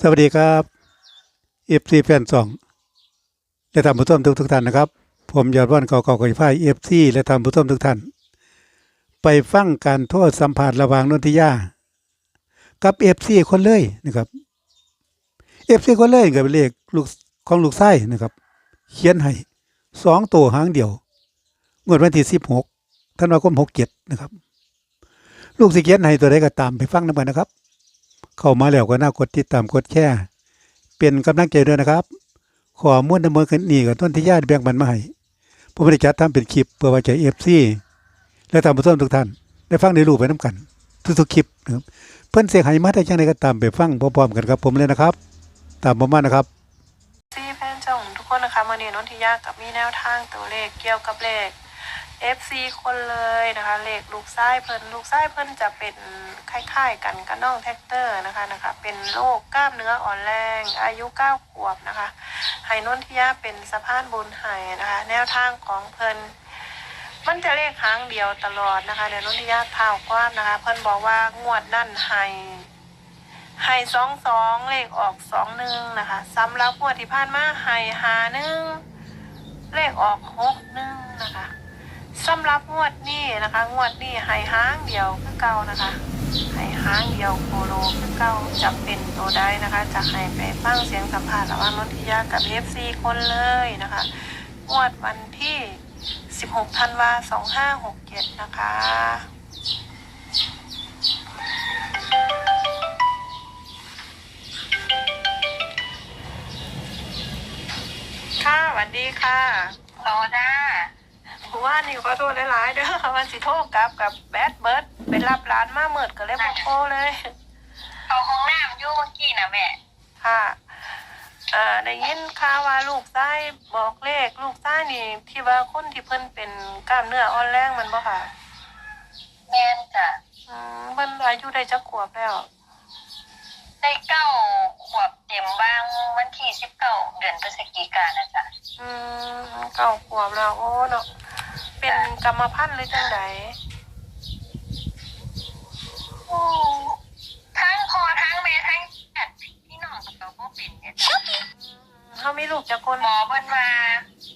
สวัสดีครับเอฟซีแฟนสองและท่านผู้ชมทุกทุกท่านนะครับ ผมยอดวันเก่าเก่าก่อยฟ้าเอฟซีและท่านผู้ชมทุกท่าน ไปฟังการโทษสัมผัสระหว่างนนทิยา กับเอฟซีคนเลยนะครับเอฟซีคนเลยกับเลขลูกของลูกไส้นะครับ เขียนให้สองตัวหางเดียวงวดวันที่สิบหกธันวาคมหกเจ็ดนะครับ ลูกสิเขียนให้ตัวใดก็ตามไปฟังนำกันนะครับ เข้ามาแล้วก็น่ากดติดตามกดแชร์เป็นกำลังใจด้วยนะครับ ขอม้วนดำเนินกันนี่กับต้นที่ญาติแบ่งปันมาให้ผมได้จัดทำเป็นคลิปเพื่อไว้ใจเอฟซีและตามผู้ชมทุกท่าน ได้ฟังได้รู้ไปน้ำกัน ทุกๆคลิปนะครับเพื่อนเสียงให้มาได้จังไดก็ตามไปฟังพร้อมๆกันครับ ผมเลยนะครับ ตามผมมานะครับซีแฟนจงทุกคนนะคะวันนี้นนทิยากับมีแนวทางตัวเลขเกี่ยวกับเลข FC คนเลยนะคะเลขลูกไส้เพิ่นลูกไส้เพิ่นจะเป็นคล้ายๆ กันกับน้องแท็กเตอร์นะคะนะคะ เป็นโรคกล้ามเนื้ออ่อนแรง อายุเก้าขวบนะคะให้นนทิยาเป็นสะพานบุญให้นะคะ แนวทางของเพิ่นมันจะเลขครั้งเดียวตลอดนะคะเดี๋ยวนนทิยาเท้าความนะคะ เพิ่นบอกว่างวดนั่นให้ให้สองสองเลขออกสองหนึ่งนะคะสำหรับงวดที่ผ่านมาให้หาหนึ่งเลขออกหกหนึ่งนะคะ สำหรับงวดนี้นะคะ งวดนี้ให้ห้างเดียวคือเก่านะคะให้ห้างเดียวโคโลคือเก่าจะเป็นตัวใดนะคะ จะให้ไปฟังเสียงสัมภาษณ์ระหว่างนนทิยากับเอฟซีคนเลยนะคะ งวดวันที่ 16ธันวา2567 นะคะค่ะสวัสดีค่ะโลด้า ผู้ว่านี่ขอโทษหลายๆเด้อวันสิโทรกลับกับแบดเบิร์ดไปรับร้านมาเมิดก็เลยบ่โทรเลยเอาห้องน้ำอยู่เมื่อกี้นะแม่ค่ะเอ่อได้ยินข่าวว่าลูกชายบอกเลขลูกชายนี่ที่ว่าคนที่เพิ่นเป็นกล้ามเนื้ออ่อนแรงมันบ่ค่ะแม่นจ้ะอืมเพิ่นอายุได้จักขวบแล้ว ได้เก้าขวบเต็มบ้างวันที่สิบเก้าเดือนพฤศจิกายนนะจ๊ะ อืมเก้าขวบแล้วโอ้เนาะเป็นก รรมพันธุ์หรือจังไดอืมทั้งพอทั้งแม่ทั้งแอดพี่น้องกับเราก็เป็นเนี่ยจ้ะเฮามีลูกจักคนหมอเพิ่นมา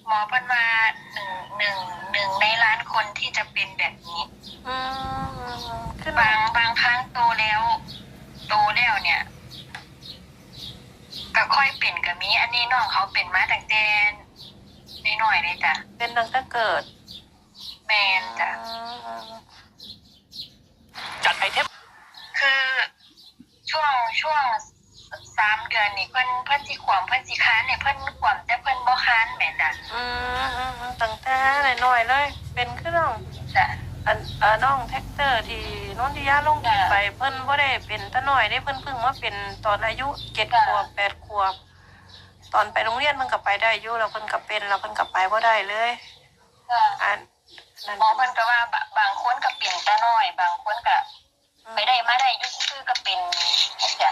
หมอเพิ่นมาหนึ่งหนึ่งหนึ่งในล้านคนที่จะเป็นแบบนี้อืมขึ้นบางบางครั้งโตแล้ว โตแล้วเนี่ยก็ค่อยเป็นกับมี อันนี้น้องเขาเป็นมาตั้งแต่น้อยๆเลยจ้ะเป็นตั้งแต่เกิด แมนจ้ะ จัดไอเทมคือช่วงช่วงสามเดือนนี่เพิ่นเพิ่นสิขวามเพิ่นสิค้านเนี่ยเพิ่นขวามแต่เพิ่นบ่ค้านแหม่จ้ะอืมอืมอืมตั้งแต่น้อยๆเลย เป็นคือน้องจ้ะอันเอ่อน้องแท็กเตอร์ที่น้องที่ย่าลงคลิปไปเพิ่นบ่ได้เป็นตะน้อยได้เพิ่นเพิ่งมาเป็นตอนอายุเจ็ดขวบแปดขวบ ตอนไปโรงเรียนมันก็ไปได้อยู่แล้วเพิ่นก็เป็นแล้วเพิ่นก็ไปบ่ได้เลยจ้ะ อันนั้น หมอเพิ่นก็ว่าบะบางคนก็เป็นแต่น้อย บางคนก็ไปได้มาได้อยุ่ซื่อๆก็เป็นนะจ้ะ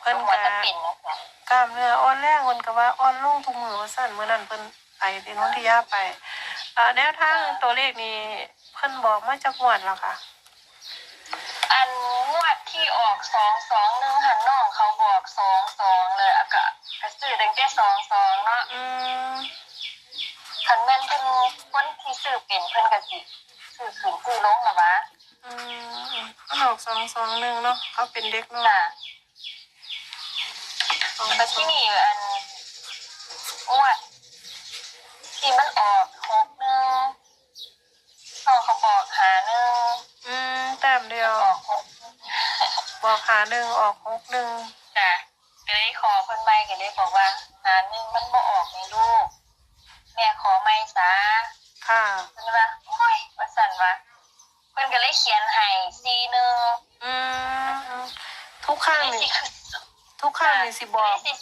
เพิ่นหัวก็จะเป็นนะจ้ะกล้ามเนื้ออ่อนแรงเพิ่นก็ว่าอ่อนลงทุกมื้อว่าซั่นมื้อนั้นเพิ่นไปที่น้องที่ย่าไปเอ่อแนวทางตัวเลขนี้เพิ่นบอกมาจากงวดแล้วค่ะ อันงวดที่ออกสองสองหนึ่งหันน้องเขาบอกสองสองเลยอะกะกระซื้อตั้งแต่สองสองเนาะอืม คันแม่นเพิ่นคนที่ซื้อเป็นเพิ่นก็สิซื้อขึ้นซื้อลงล่ะวะอืมขนมสองสองหนึ่งเนาะเขาเป็นเด็กน้อยจ้ะสองแล้วที่นี่อันงวดที่มันออกหกหนึ่งน้องเขาบอกหาหนึ่งอืมแต้มเดียว ออกหกบอกหาหนึ่งออกหกหนึ่งจ้ะก็เลยขอเพิ่นใหม่ก็เลยบอกว่าหาหนึ่งมันบ่ออกในลูก แม่ขอใหม่ซะค่ะเพิ่นว่าโอ้ยว่าสั่นว่าเพิ่นก็เลยเขียนให้ซีหนึ่งอืมทุกข้างเลยนี่สิคือทุกข้างนี่สิบอกสิ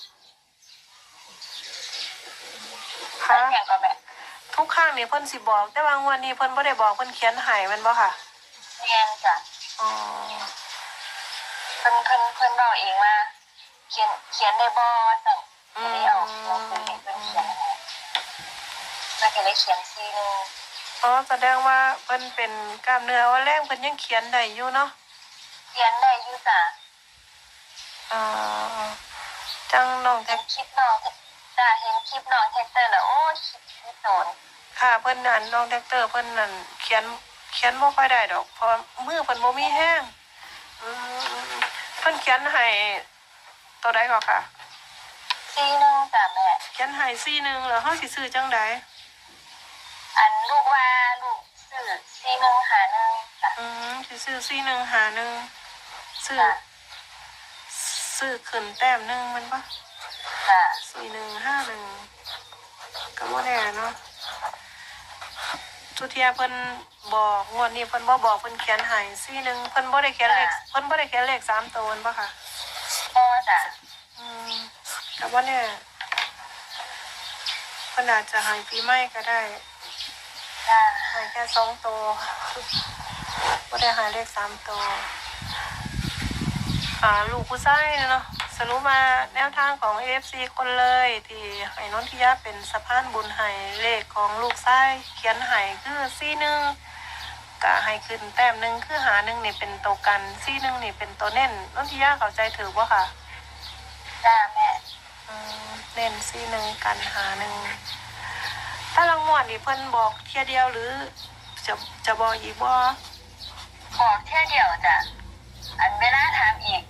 ค่ะเขียนก็แบบทุกข้างนี่เพิ่นสิบอก แต่บางวันนี้เพิ่นบ่ได้บอกเพิ่นเขียนให้แมันบ่ค่ะเรียนจ้ะอ๋อเพิ่นเพิ่นเพิ่นบอกเองว่าเขียนเขียนได้บ่สั่นก็เลยเอา แล้วก็เลยเขียนซีหนึ่งอ๋อแสดงว่าเพิ่นเป็นกล้ามเนื้ออ่อนแรงเพิ่นยังเขียนได้อยู่เนาะเขียนได้อยู่จ้ะอ่าจังน้องเห็แท็นกคลิปน้องจ้าเห็นคลิปน้องแท็กเตอร์แล้วโอ้ยคิดคิดโดนค่ะเพิ่นนั่นน้องแท็กเตอร์เพิ่นนั่นเขียนเขียนบ่ค่อยได้ดอกเพราะว่ามือเพิ่นบ่มีแห้งอืมเพิ่นเขียนให้ตัวใดก็ค่ะ ซีหนึงจ้ะแม่เขียนให้ซี่หนึงแล้วเฮาสิซื้อจังใดอัน ลูกว่าลูกซื้อซีหนึงหาหนึงจ้ะอืมสิซื้อซี่หนึงหาหนึงซื้อจ้ะซื้อขึ้นแต้มหนึงแมันบ่จ้ะสี่หนึ่งห้าหนึ่งก็บ่แน่เนาะทุเทียเพิ่นบอกงวดนี้เพิ่นบ่บอกเพิ่นเขียนให้สี่หนึ่งเพิ่นบ่ได้เขียนเลขเพิ่นบ่ได้เขียนเลขสามตัวแม่นบ่ค่ะ พ่อจ้ะอืมก็บ่แน่เพิ่นอาจจะให้ปีใหม่ก็ได้ จ้ะให้แค่สองตัวบ่ได้ให้เลขสามตัวอ่าลูกผู้ชายเนาะสรุปมาแนวทางของ AFC คนเลย ที่ให้นนทิยาเป็นสะพานบุญให้เลขของลูกชายเขียนให้คือซี่หนึ่งก็ให้ขึ้นแต้มหนึ่งคือหาหนึ่งนี่เป็นตัวกันซี่หนึ่งนี่เป็นตัวเน้นนนทิยาเข้าใจถือว่าค่ะจ้ะแม่อืมเน้นซี่หนึ่งกันหาหนึ่ง ถ้ารางวัลนี่เพิ่นบอกเทียเดียวหรือ จะจะบอกอีกบ่บอกแค่เดียวจ้ะ อันเวลาถามอีก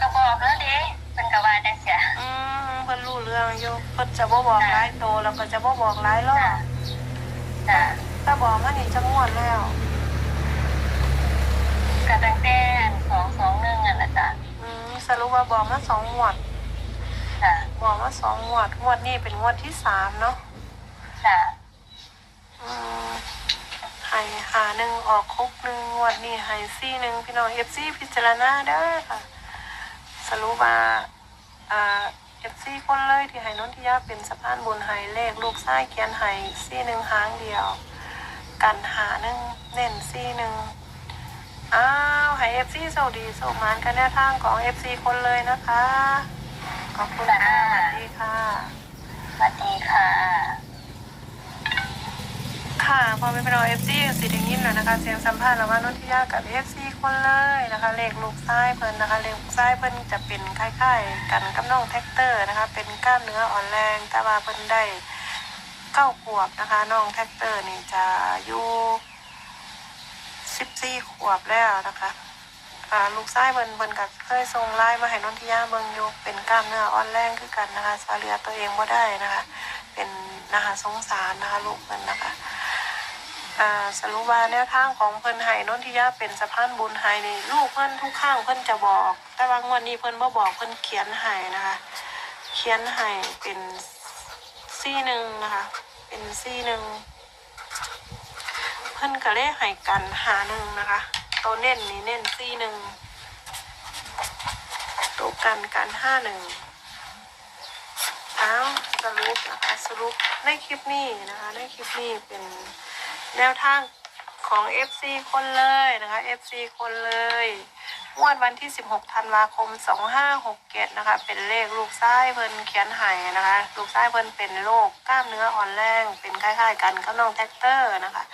ก็บอกแล้วเด้เป็นกว่าจังเสียอืมเพิ่นรู้เรื่องอยู่เพิ่นจะบ่บอกหลายโตวแล้วก็จะบ่บอกหลายรอจ้ะบจ้ะถ้าบอกมานี่จะงวดแล้วก็ตั้งแต่สองสองหนึ่งอะนะจ๊ะอืมสรุปว่าบอกมาสองงวด จ้ะบอกมาสองงวดงวดนี้เป็นงวดที่สามเนาะ จ้ะอืมให้หาหนึ่งออกคุกหนึ่งงวดนี้ให้ซี่หนึ่งพี่น้องเอฟซีพิจารณาเด้อค่ะ สรุปว่าอ่าเอฟซีคนเลยที่ให้นนทิยาเป็นสะพานบุญให้เลข ลูกไส้เขียนให้ซี่หนึ่งหางเดียว กันหาหนึ่งเน้นซี่หนึ่งอ้าวให้เอฟซีโชคดีโชคมานกันแนวทางของเอฟซีคนเลยนะคะ ขอบคุณค่ะสวัสดีค่ะ สวัสดีค่ะ ค่ะพอเป็นรอเอฟซีสิได้ยินแล้วนะคะเสียงสัมภาษณ์ระหว่างนนทิยากับเอฟซีคนเลยนะคะ เลขลูกซ้ายเพิ่นนะคะ เลขลูกซ้ายเพิ่นจะเป็นคล้ายๆ กันกับน้องแท็กเตอร์นะคะ เป็นกล้ามเนื้ออ่อนแรงแต่ว่าเพิ่นได้เก้าขวบนะคะน้องแท็กเตอร์นี่จะอยู่สิบสี่ขวบแล้วนะคะลูกชายเพิ่นเพิ่นก็เคยส่งไลน์มาให้นนทิยาเบิ่งยู่เป็นกล้ามเนื้ออ่อนแรงคือกันนะคะสาเหลือตัวเองบ่ได้นะคะ เป็นนะคะสงสารนะคะลูกเพิ่นนะคะ อ่าสรุปว่าแนวทางของเพิ่นให้นนทิยาเป็นสะพานบุญให้นี่ลูกเพิ่นทุกข้างเพิ่นจะบอก แต่ว่างวดนี้เพิ่นบ่บอกเพิ่นเขียนให้นะคะ เขียนให้เป็นซี่หนึ่งนะคะ เป็นซี่หนึ่งเพิ่นก็เลยให้กันหาหนึ่งนะคะตัวเน้นนี่เน้นซี่หนึ่งตัวกันกันห้าหนึ่งอ้าวสรุปนะคะสรุปในคลิปนี้นะคะในคลิปนี้เป็น แนวทางของ FC คนเลยนะคะ FC คนเลยงวดวันที่ 16 ธันวาคม 2567 นะคะ เป็นเลขลูกไส้เพิ่นเขียนไห้นะคะ ลูกไส้เพิ่นเป็นโรคกล้ามเนื้ออ่อนแรง เป็นคล้ายๆ กันกับน้องแท็กเตอร์นะคะ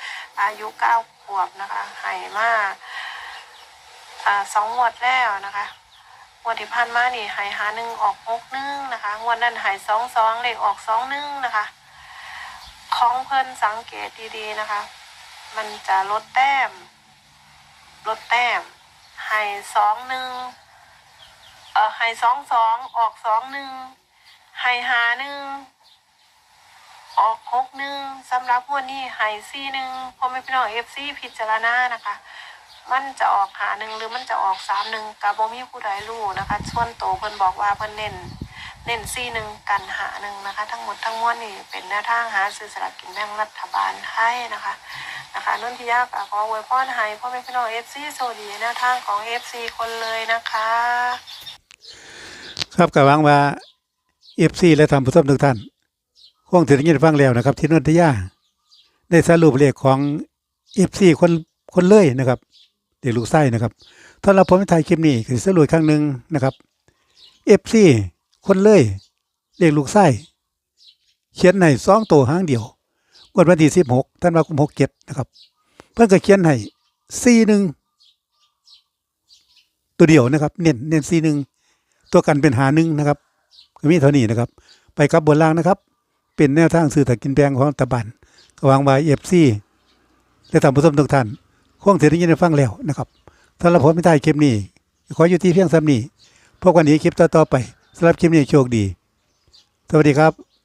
อายุ 9 ขวบนะคะไห้มาอ่าสองงวดแล้วนะคะงวดที่ผ่านมานี่หายหาหนึ่งออกหกหนึ่งนะคะ งวดนั้นหายสองสองเลขออกสองหนึ่งนะคะ ของเพิ่นสังเกตดีๆนะคะ มันจะลดแต้ม ลดแต้มหายสองหนึ่งเอ่อหายสองสองออกสองหนึ่งหายหาหนึ่งออกหกหนึ่งสำหรับวดนี้หายสี่หนึ่งพอไม่พี่น้องเอฟซีพิจารณานะคะ มันจะออกหาหนึ่งหรือมันจะออกสามหนึ่งกะบ่มีผู้ใดรู้นะคะส่วนโตเพิ่นบอกว่าเพิ่นเน้น เน้นซี่หนึ่งกันหาหนึ่งนะคะ ทั้งหมดทั้งมวลนี่เป็นแนวทางหาซื้อสลากกินแบ่งรัฐบาลไทยนะคะนะคะนุ่นทิยากขออวยพรให้พ่อแม่พี่น้องเอฟซีโซดีแนวทางของเอฟซีคนเลยนะคะ ครับก็หวังว่าเอฟซีและท่านผู้ชมทุกท่านคงถึงยินฟังแล้วนะครับ ที่นนทยาได้สรุปเลขของเอฟซีคนคนเลยนะครับเด็กลูกไส้นะครับถ้าเราผมไปถ่ายคลิปนี้คือสรุปครั้งหนึ่งนะครับเอฟซี คนเลยเลขลูกไส้เขียนให้สองตัวห้างเดียวงวดวันที่สิบหกท่านว่าคุมหกเจ็ดนะครับ เพื่อนก็เขียนให้สี่หนึ่งตัวเดียวนะครับ เน้นเน้นสี่หนึ่งตัวกันเป็นหาหนึ่งนะครับก็มีเท่านี้นะครับ ไปกับบนล่างนะครับ เป็นแนวทางสื่อถักกินแบงของตะบันกวางวายเอฟซีและตามผู้ชมทุกท่านคงเสียงยินได้ฟังแล้วนะครับสำหรับผมไม่ได้คลิปนี้ ขออยู่ที่เพียงซ้ำนี้พบกันอีกคลิปต่อๆไป สำหรับคลิปนี้โชคดี สวัสดีครับ